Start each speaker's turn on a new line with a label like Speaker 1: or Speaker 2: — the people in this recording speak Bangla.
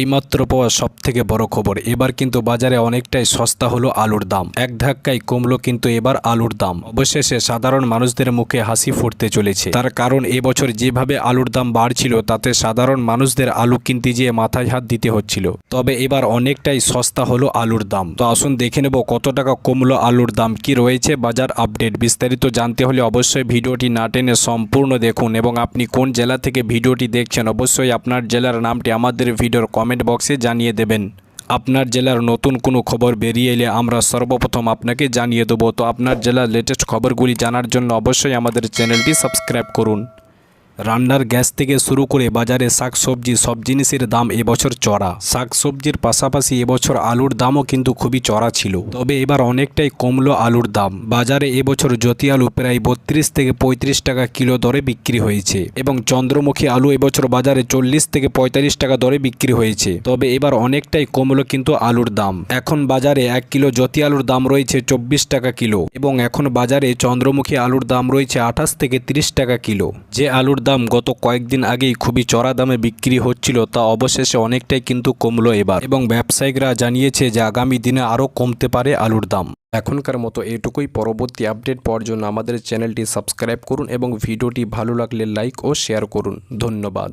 Speaker 1: এইমাত্র পাওয়া সব থেকে বড় খবর। এবার কিন্তু বাজারে অনেকটাই সস্তা হলো আলুর দাম। এক ধাক্কায় কমলো কিন্তু এবার আলুর দাম। অবশেষে সাধারণ মানুষদের মুখে হাসি ফুটতে চলেছে। তার কারণ এবছর যেভাবে আলুর দাম বাড়ছিল, তাতে সাধারণ মানুষদের আলু কিনতে গিয়ে মাথায় হাত দিতে হচ্ছিল। তবে এবার অনেকটাই সস্তা হলো আলুর দাম। তো আসুন দেখে নেব কত টাকা কমলো আলুর দাম। কি রয়েছে বাজার আপডেট? বিস্তারিত জানতে হলে অবশ্যই ভিডিওটি না টেনে সম্পূর্ণ দেখুন এবং আপনি কোন জেলা থেকে ভিডিওটি দেখছেন, অবশ্যই আপনার জেলার নামটি আমাদের ভিডিওর কমেন্ট বক্সে জানিয়ে দেবেন। আপনার জেলার নতুন কোনো খবর বেরিয়ে এলে আমরা সর্বপ্রথম আপনাকে জানিয়ে দেবো। তো আপনার জেলার লেটেস্ট খবরগুলি জানার জন্য অবশ্যই আমাদের চ্যানেলটি সাবস্ক্রাইব করুন। রান্নার গ্যাস থেকে শুরু করে বাজারে শাকসবজি সব জিনিসের দাম এবছর চড়া। শাকসবজির পাশাপাশি এবছর আলুর দামও কিন্তু খুবই চড়া ছিল। তবে এবার অনেকটাই কমলো আলুর দাম। বাজারে এবছর জ্যোতি আলু প্রায় বত্রিশ থেকে পঁয়ত্রিশ টাকা কিলো দরে বিক্রি হয়েছে এবং চন্দ্রমুখী আলু এবছর বাজারে চল্লিশ থেকে পঁয়তাল্লিশ টাকা দরে বিক্রি হয়েছে। তবে এবার অনেকটাই কমলো কিন্তু আলুর দাম। এখন বাজারে এক কিলো জ্যোতি আলুর দাম রয়েছে চব্বিশ টাকা কিলো এবং এখন বাজারে চন্দ্রমুখী আলুর দাম রয়েছে আঠাশ থেকে তিরিশ টাকা কিলো। যে আলুর দাম গত কয়েকদিন আগেই খুবই চড়া দামে বিক্রি হচ্ছিল, তা অবশেষে অনেকটাই কিন্তু কমলো এবার। এবং ব্যবসায়িকরা জানিয়েছে যে আগামী দিনে আরও কমতে পারে আলুর দাম। এখনকার মতো এটুকুই। পরবর্তী আপডেট পাওয়ার জন্য আমাদের চ্যানেলটি সাবস্ক্রাইব করুন এবং ভিডিওটি ভালো লাগলে লাইক ও শেয়ার করুন। ধন্যবাদ।